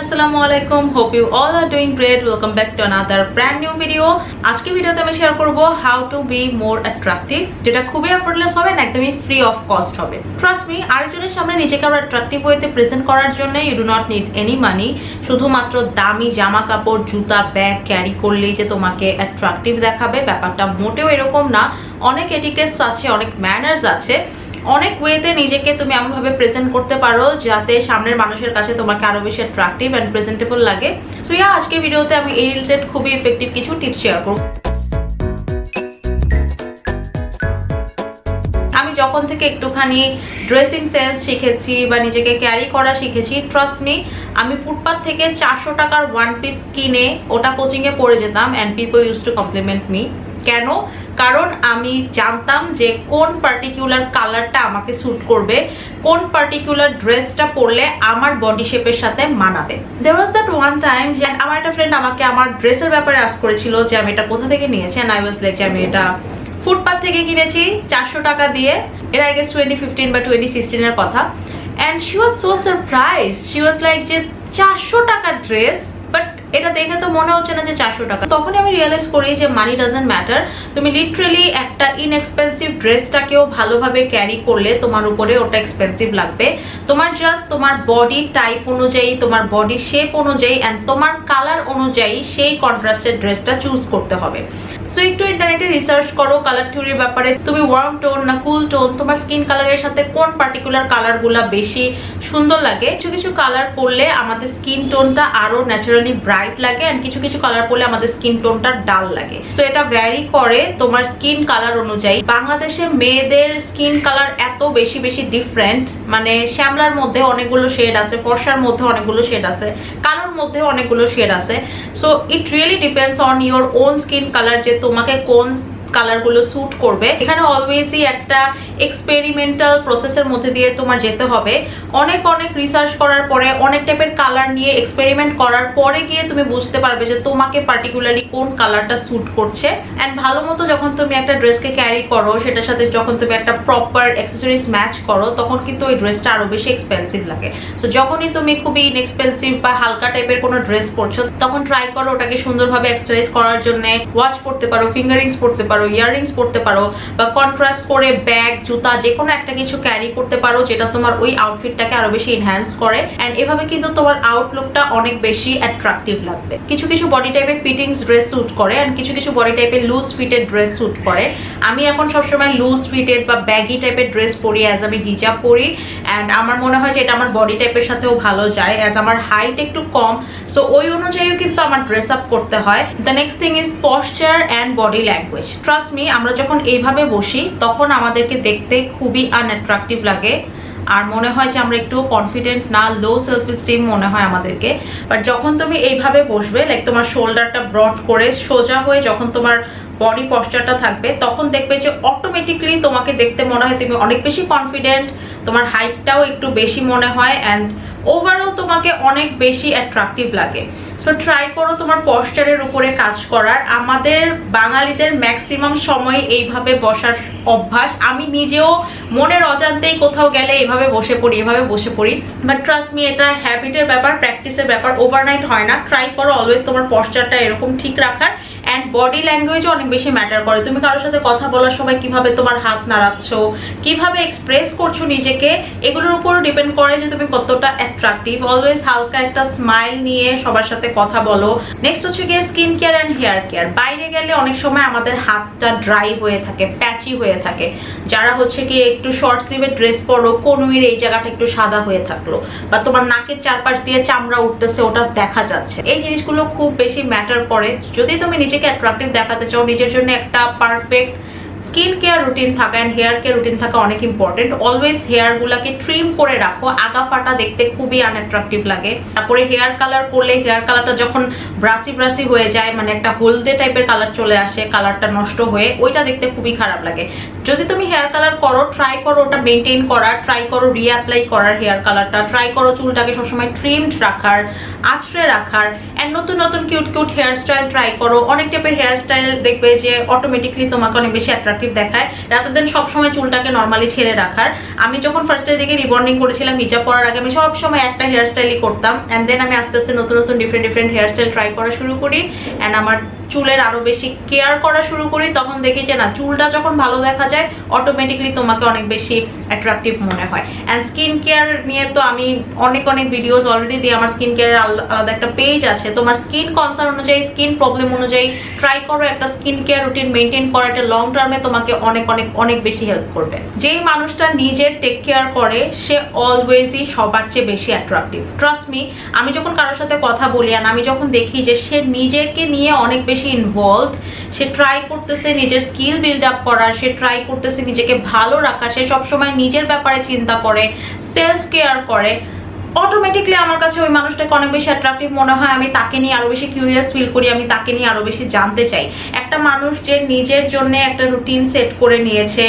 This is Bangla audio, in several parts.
আসসালামু আলাইকুম hope you all are doing great welcome back to another brand new video আজকে ভিডিওতে আমি শেয়ার করব how to be more attractive যেটা খুবই এফোর্টলেস হবে না একদমই ফ্রি অফ কস্ট হবে। ট্রাস্ট মি আরেকজনের সামনে নিজেকে আরও অ্যাট্রাকটিভ ওয়েতে প্রেজেন্ট করার জন্য you do not need any money শুধুমাত্র দামি জামা কাপড়, জুতা ব্যাগ ক্যারি করলেই যে তোমাকে অ্যাট্রাকটিভ দেখাবে। ব্যাপারটা মোটেও এরকম না। অনেক এটিকেটস আছে, অনেক ম্যানার্স আছে। অনেক ওয়েতে নিজেকে তুমি এমনভাবে প্রেজেন্ট করতে পারো যাতে সামনের মানুষের কাছে তোমাকে আরও বেশি অ্যাট্রাকটিভ অ্যান্ড প্রেজেন্টেবল লাগে। সো ইয়া আজকে ভিডিওতে আমি এই রিলেটেড খুবই ইফেক্টিভ কিছু টিপস শেয়ার করব। আমি যখন থেকে একটুখানি ড্রেসিং সেন্স শিখেছি বা নিজেকে ক্যারি করা শিখেছি ট্রাস্ট মি আমি ফুটপাথ থেকে চারশো টাকার ওয়ান পিস কিনে ওটা কোচিংয়ে পড়ে যেতাম and people use to compliment me কেন? কারণ আমি জানতাম যে কোন পার্টিকুলার কালারটা আমাকে স্যুট করবে, কোন পার্টিকুলার ড্রেসটা পরলে আমার বডি শেপের সাথে মানাবে। There was that one time যে আমার একটা ফ্রেন্ড আমাকে আমার ড্রেসের ব্যাপারে আস করেছিল যে আমি এটা কোথা থেকে নিয়েছি আই ওয়াজ লাইক যে আমি এটা ফুটপাথ থেকে কিনেছি, চারশো টাকা দিয়ে। এটা আই গেস টোয়েন্টি ফিফটিন বা টোয়েন্টি সিক্সটিনের কথা। And she was so surprise she was like যে চারশো টাকার ড্রেস এটা দেখে তো মনে হচ্ছে না যে চারশো টাকা। তখন আমি রিয়েলাইজ করি যে মানি ডাজেন্ট ম্যাটার তুমি লিটারেলি একটা ইনএক্সপেন্সিভ ড্রেসটাকেও ভালোভাবে ক্যারি করলে তোমার উপরে ওটা এক্সপেন্সিভ লাগবে। তোমার জাস্ট তোমার বডি টাইপ অনুযায়ী, তোমার বডি শেপ অনুযায়ী অ্যান্ড তোমার কালার অনুযায়ী সেই কন্ট্রাস্টের ড্রেসটা চুজ করতে হবে। সো একটু ইন্টারনেটে রিসার্চ করো কালার থিওরির ব্যাপারে। তুমি ওয়ার্ম টোন না কুল টোন তোমার স্কিন কালারের সাথে কোন পার্টিকুলার কালারগুলো বেশি সুন্দর লাগে? কিছু কিছু কালার পরলে আমাদের স্কিন টোনটা আরও ন্যাচারালি ব্রাইট লাগে অ্যান্ড কিছু কিছু কালার পরলে আমাদের স্কিন টোনটা ডাল লাগে। সো এটা ভ্যারি করে তোমার স্কিন কালার অনুযায়ী। বাংলাদেশে মেয়েদের স্কিন কালার এত বেশি বেশি ডিফারেন্ট মানে শ্যামলার মধ্যে অনেকগুলো শেড আছে, ফর্সার মধ্যে অনেকগুলো শেড আছে, কালোর মধ্যে অনেকগুলো শেড আছে। So it really depends on your own skin colour যে তোমাকে কোন কালারগুলো স্যুট করবে। এখানে অলওয়েজই একটা এক্সপেরিমেন্টাল প্রসেসের মধ্যে দিয়ে তোমার যেতে হবে। অনেক অনেক রিসার্চ করার পরে, অনেক টাইপের কালার নিয়ে এক্সপেরিমেন্ট করার পরে গিয়ে তুমি বুঝতে পারবে যে তোমাকে পার্টিকুলারলি কোন কালারটা স্যুট করছে। অ্যান্ড ভালো মতো যখন তুমি একটা ড্রেসকে ক্যারি করো, সেটার সাথে যখন তুমি একটা প্রপার অ্যাক্সেসরিজ ম্যাচ করো, তখন কিন্তু ওই ড্রেসটা আরও বেশি এক্সপেন্সিভ লাগে। সো যখনই তুমি খুবই ইনএক্সপেন্সিভ বা হালকা টাইপের কোনো ড্রেস পরছো, তখন ট্রাই করো ওটাকে সুন্দরভাবে এক্সারসাইজ করার জন্য। ওয়াচ পরতে পারো ফিঙ্গারিংস পরতে পারো ইয়াররিংস পরতে পারো বা কন্ট্রাস্ট করে ব্যাগ জুতা যে কোনো একটা কিছু ক্যারি করতে পারো, যেটা তোমার ওই আউটফিটটাকে আরও বেশি এনহ্যান্স করে অ্যান্ড এভাবে কিন্তু তোমার আউটলুকটা অনেক বেশি অ্যাট্রাকটিভ লাগবে। কিছু কিছু বডি টাইপের ফিটিংস ড্রেস স্যুট করে অ্যান্ড কিছু কিছু বডি টাইপের লুজ ফিটেড ড্রেস স্যুট করে। আমি এখন সবসময় লুজ ফিটেড বা ব্যাগি টাইপের ড্রেস পরি অ্যাজ আমি হিজাব পরি অ্যান্ড আমার মনে হয় যে এটা আমার বডি টাইপের সাথেও ভালো যায় অ্যাজ আমার হাইট একটু কম। সো ওই অনুযায়ীও কিন্তু আমার ড্রেস আপ করতে হয়। The next thing is posture and body language trust me আমরা যখন এইভাবে বসি, তখন আমাদেরকে দেখতে খুবই আনঅ্যাট্রাকটিভ লাগে। আর মনে হয় যে আমরা একটু কনফিডেন্ট না লো সেলফ স্টিম মনে হয় আমাদেরকে। বাট যখন তুমি এইভাবে বসবে লাইক তোমার শোল্ডারটা ব্রড করে সোজা হয়ে যখন তোমার বডি পশ্চারটা থাকবে, তখন দেখবে যে অটোমেটিকলি তোমাকে দেখতে মনে হয় তুমি অনেক বেশি কনফিডেন্ট তোমার হাইটটাও একটু বেশি মনে হয় অ্যান্ড ওভারঅল তোমাকে অনেক বেশি অ্যাট্রাকটিভ লাগে। সো ট্রাই করো তোমার পশ্চারের উপরে কাজ করার। আমাদের বাঙালিদের ম্যাক্সিমাম সময় এইভাবে বসার অভ্যাস। আমি নিজেও মনের অজান্তেই কোথাও গেলে এইভাবে বসে পড়ি, এভাবে বসে পড়ি। বাট ট্রাস্ট মি এটা হ্যাবিটের ব্যাপার প্র্যাকটিসের ব্যাপার। ওভারনাইট হয় না। ট্রাই করো অলওয়েজ তোমার পশ্চারটা এরকম ঠিক রাখার। অ্যান্ড বডি ল্যাঙ্গুয়েজও অনেক বেশি ম্যাটার করে। তুমি কারোর সাথে কথা বলার সময় কীভাবে তোমার হাত নাড়াচ্ছ, কীভাবে এক্সপ্রেস করছ নিজেকে, এগুলোর উপরও ডিপেন্ড করে যে তুমি কতটা অ্যাট্রাকটিভ অলওয়েজ হালকা একটা স্মাইল নিয়ে সবার সাথে কথা বলো। নেক্সট হচ্ছে গিয়ে skin care and hair care বাইরে গেলে অনেক সময় আমাদের হাতটা ড্রাই হয়ে থাকে প্যাচি হয়ে থাকে। যারা হচ্ছে কি একটু শর্ট স্লিভের ড্রেস পরো কনুইয়ের এই জায়গাটা একটু সাদা হয়ে থাকল। বা তোমার নাকের চারপাশ দিয়ে চামড়া উঠতেছে, ওটা দেখা যাচ্ছে। এই জিনিসগুলো খুব বেশি ম্যাটার করে। যদি তুমি নিজেকে অ্যাট্রাকটিভ দেখাতে চাও, নিজের জন্য একটা পারফেক্ট স্কিন কেয়ার রুটিন থাকা অ্যান্ড হেয়ার কেয়ার রুটিন থাকা অনেক ইম্পর্টেন্ট অলওয়েজ হেয়ারগুলোকে ট্রিম করে রাখো। আগা ফাটা দেখতে খুবই আনঅ্যাট্রাকটিভ লাগে। তারপরে হেয়ার কালার করলে হেয়ার কালারটা যখন ব্রাসি ব্রাসি হয়ে যায় মানে একটা হলদে টাইপের কালার চলে আসে কালারটা নষ্ট হয়ে, ওইটা দেখতে খুবই খারাপ লাগে। যদি তুমি হেয়ার কালার করো ট্রাই করো ওটা মেনটেন করার ট্রাই করো রিঅ্যাপ্লাই করার হেয়ার কালারটা ট্রাই করো চুলটাকে সবসময় ট্রিমড রাখার আছড়ে রাখার অ্যান্ড নতুন নতুন cute cute hair style try করো। অনেক টাইপের হেয়ার স্টাইল দেখবে যে অটোমেটিকলি তোমাকে অনেক বেশি অ্যাট্রাকটিভ দেখায়। রাতে দিন সবসময় চুলটাকে নর্মালি ছেড়ে রাখার। আমি যখন ফার্স্টের দিকে রিবন্ডিং করেছিলাম হিজাব পরার আগে আমি সবসময় একটা হেয়ার স্টাইলই করতাম। অ্যান্ড দেন আমি আস্তে আস্তে নতুন নতুন different different hair style try করা শুরু করি। অ্যান্ড আমার চুলের আরও বেশি কেয়ার করা শুরু করি, তখন দেখি যে না, চুলটা যখন ভালো দেখা যায় অটোমেটিকলি তোমাকে অনেক বেশি অ্যাট্রাকটিভ মনে হয়। অ্যান্ড স্কিন কেয়ার নিয়ে তো আমি অনেক অনেক ভিডিওস অলরেডি দিয়ে আমার স্কিন কেয়ারের আলাদা একটা পেজ আছে। তোমার স্কিন কনসার্ন অনুযায়ী স্কিন প্রবলেম অনুযায়ী ট্রাই করো একটা স্কিন কেয়ার রুটিন মেনটেন করা এটা লং টার্মে তোমাকে অনেক অনেক অনেক বেশি হেল্প করবে। যেই মানুষটা নিজের টেক কেয়ার করে, সে অলওয়েজই সবার চেয়ে বেশি অ্যাট্রাকটিভ ট্রাস্ট মি আমি যখন কারোর সাথে কথা বলি আর আমি যখন দেখি যে সে নিজেকে নিয়ে অনেক বেশি ইনভলভ সে ট্রাই করতেছে নিজের স্কিল বিল্ড আপ করার, সে ট্রাই করতেছে নিজেকে ভালো রাখা সে সবসময় নিজের ব্যাপারে চিন্তা করে সেলফ কেয়ার করে। অটোমেটিকলি আমার কাছে ওই মানুষটাকে অনেক বেশি অ্যাট্রাকটিভ মনে হয়, আমি তাকে নিয়ে আরও বেশি কিউরিয়াস ফিল করি, আমি তাকে নিয়ে আরও বেশি জানতে চাই। একটা মানুষ যে নিজের জন্য একটা রুটিন সেট করে নিয়েছে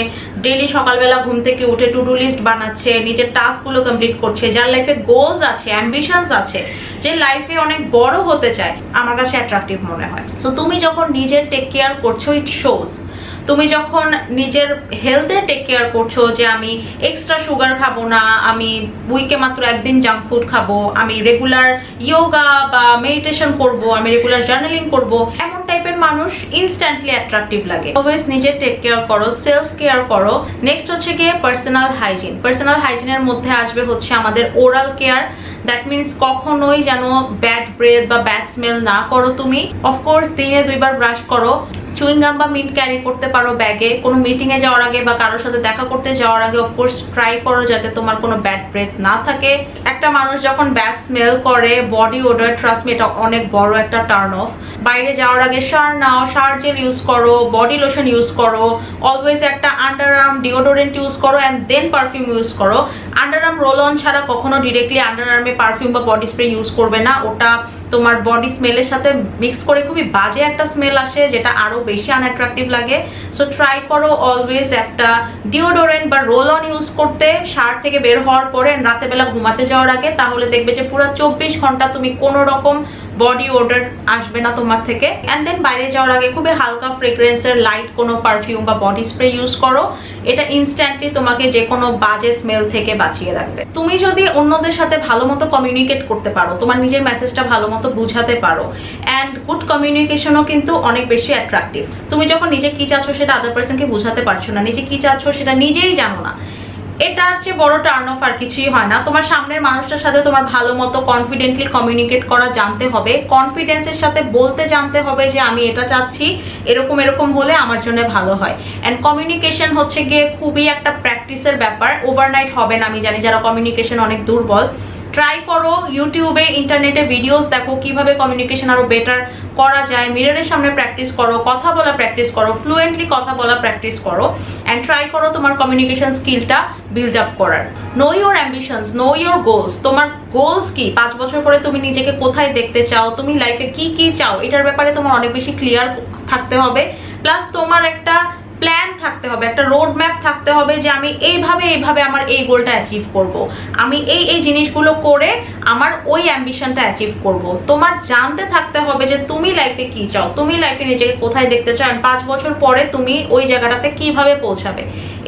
ডেলি সকালবেলা ঘুম থেকে উঠে টু ডু লিস্ট বানাচ্ছে, নিজের টাস্কগুলো কমপ্লিট করছে, যার লাইফে গোলস আছে অ্যাম্বিশনস আছে, যে লাইফে অনেক বড় হতে চায়, আমার কাছে অ্যাট্রাকটিভ মনে হয়। সো তুমি যখন নিজের টেক কেয়ার করছ ইট শোস তুমি যখন নিজের হেলথের টেক কেয়ার করছ যে আমি এক্সট্রা সুগার খাব না, আমি উইকে মাত্র একদিন জাঙ্ক ফুড খাব, আমি রেগুলার ইয়োগা বা মেডিটেশন করব, আমি রেগুলার জার্নালিং করব, এমন টাইপের মানুষ ইনস্ট্যান্টলি অ্যাট্রাকটিভ লাগে। অলওয়েজ নিজের টেক কেয়ার করো সেলফ কেয়ার করো। নেক্সট হচ্ছে গিয়ে পার্সোনাল হাইজিন পার্সোনাল হাইজিনের মধ্যে আসবে হচ্ছে আমাদের ওরাল কেয়ার দ্যাট মিনস কখনোই যেন ব্যাড ব্রেথ বা ব্যাড স্মেল না করো তুমি। অফকোর্স দিনে দুইবার ব্রাশ করো। চুইং গাম বা মিন্ট ক্যারি করতে পারো ব্যাগে কোনো মিটিংয়ে যাওয়ার আগে বা কারোর সাথে দেখা করতে যাওয়ার আগে অফকোর্স ট্রাই করো যাতে তোমার কোনো ব্যাড ব্রেথ না থাকে। একটা মানুষ যখন ব্যাড স্মেল করে বডি ওডার ট্রাস্ট এটা অনেক বড় একটা টার্ন অফ বাইরে যাওয়ার আগে সার নাও, সার জেল ইউজ করো বডি লোশন ইউজ করো। অলওয়েজ একটা আন্ডার আর্ম ডিওডোরেন্ট ইউজ করো অ্যান্ড দেন পারফিউম ইউজ করো। আন্ডার আর্ম রোল অন ছাড়া কখনো ডিরেক্টলি আন্ডার আর্মে পারফিউম বা বডি স্প্রে ইউজ করবে না। ওটা তোমার বডি স্মেলের সাথে মিক্স করে খুবই বাজে একটা স্মেল আসে, যেটা আরও বেশি আনঅ্যাট্রাকটিভ লাগে। সো ট্রাই করো অলওয়েজ একটা ডিওডোরেন্ট বা রোল অন ইউজ করতে, সার থেকে বের হওয়ার পরে রাতে বেলা ঘুমাতে যাওয়ার আগে, তাহলে দেখবে যে পুরো চব্বিশ ঘণ্টা তুমি কোনো রকম বডি ওডার আসবে না তোমার থেকে। অ্যান্ড দেন বাইরে যাওয়ার আগে খুবই হালকা ফ্রেগ্রেন্সের লাইট কোনো পারফিউম বা বডি স্প্রে ইউজ করো। এটা ইনস্ট্যান্টলি তোমাকে যে কোনো বাজে স্মেল থেকে বাঁচিয়ে রাখবে। তুমি যদি অন্যদের সাথে ভালো মতো কমিউনিকেট করতে পারো, তোমার নিজের মেসেজটা ভালো মতো বুঝাতে পারো। অ্যান্ড গুড কমিউনিকেশনও কিন্তু অনেক বেশি অ্যাট্রাকটিভ তুমি যখন নিজে কি চাচ্ছ সেটা আদার পার্সনকে বুঝাতে পারছ না। নিজে কি চাচ্ছ সেটা নিজেই জানো না। এটার চেয়ে বড় টার্ন অফ আর কিছুই হয় না। তোমার সামনের মানুষটার সাথে তোমার ভালো মতো কনফিডেন্টলি কমিউনিকেট করা জানতে হবে। কনফিডেন্সের সাথে বলতে জানতে হবে যে, আমি এটা চাচ্ছি। এরকম এরকম হলে আমার জন্য ভালো হয়। অ্যান্ড কমিউনিকেশন হচ্ছে গিয়ে খুবই একটা প্র্যাকটিসের ব্যাপার। ওভারনাইট হবে না, আমি জানি যারা কমিউনিকেশন অনেক দুর্বল। ট্রাই করো ইউটিউবে ইন্টারনেটে ভিডিওস দেখো, কীভাবে কমিউনিকেশন আরও বেটার করা যায় মিররের সামনে প্র্যাকটিস করো, কথা বলা প্র্যাকটিস করো ফ্লুয়েন্টলি কথা বলা প্র্যাকটিস করো অ্যান্ড ট্রাই করো তোমার কমিউনিকেশন স্কিলটা বিল্ড আপ করার। Know your ambitions know your goals তোমার গোলস কি? পাঁচ বছর পরে তুমি নিজেকে কোথায় দেখতে চাও? তুমি লাইফে কি কি চাও? এটার ব্যাপারে তোমার অনেক বেশি ক্লিয়ার থাকতে হবে। প্লাস তোমার একটা প্ল্যান থাকতে হবে, একটা রোড ম্যাপ থাকতে হবে যে আমি এইভাবে এইভাবে আমার এই গোলটা অ্যাচিভ করব। আমি এই এই জিনিসগুলো করে আমার ওই অ্যাম্বিশনটা অ্যাচিভ করব। তোমার জানতে থাকতে হবে যে তুমি লাইফে কি চাও তুমি লাইফে নিজেকে কোথায় দেখতে চাও পাঁচ বছর পরে তুমি ওই জায়গাটাতে কীভাবে পৌঁছাবে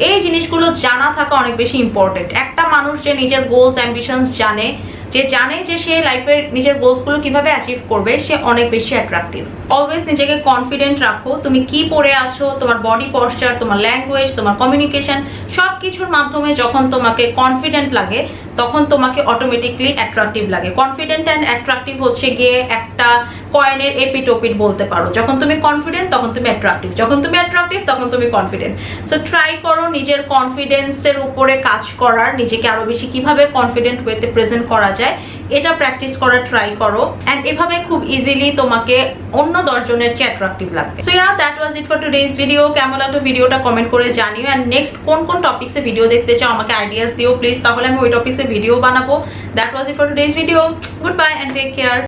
এই জিনিসগুলো জানা থাকা অনেক বেশি ইম্পর্টেন্ট একটা মানুষ যে নিজের গোলস অ্যাম্বিশনস জানে যে জানে যে সে লাইফের নিজের গোলসগুলো কীভাবে অ্যাচিভ করবে, সে অনেক বেশি অ্যাট্রাকটিভ অলওয়েজ নিজেকে কনফিডেন্ট রাখো। তুমি কি পরে আছো, তোমার বডি পশ্চার তোমার ল্যাঙ্গুয়েজ তোমার কমিউনিকেশন সব কিছুর মাধ্যমে যখন তোমাকে কনফিডেন্ট লাগে তখন তোমাকে অটোমেটিকলি অ্যাট্রাকটিভ লাগে। কনফিডেন্ট অ্যান্ড অ্যাট্রাকটিভ হচ্ছে গিয়ে একটা কয়েনের এপিটোপিট বলতে পারো। যখন তুমি কনফিডেন্ট তখন তুমি অ্যাট্রাকটিভ যখন তুমি অ্যাট্রাকটিভ তখন তুমি কনফিডেন্ট সো ট্রাই করো নিজের কনফিডেন্সের উপরে কাজ করার, নিজেকে আরও বেশি কীভাবে কনফিডেন্ট ওয়েতে প্রেজেন্ট করা যায় এটা প্র্যাকটিস করা ট্রাই করো অ্যান্ড এভাবে খুব ইজিলি তোমাকে অন্য দশজনের চেয়ে অ্যাট্রাকটিভ লাগবে। So yeah that was it for today's video কেমন লাগল ভিডিওটা কমেন্ট করে জানিও। অ্যান্ড নেক্সট কোন কোন টপিক্সে ভিডিও দেখতে চাও, আমাকে আইডিয়াস দিও প্লিজ তাহলে আমি ওই টপিক্সে ভিডিও বানাবো। That was it for today's video goodbye and take care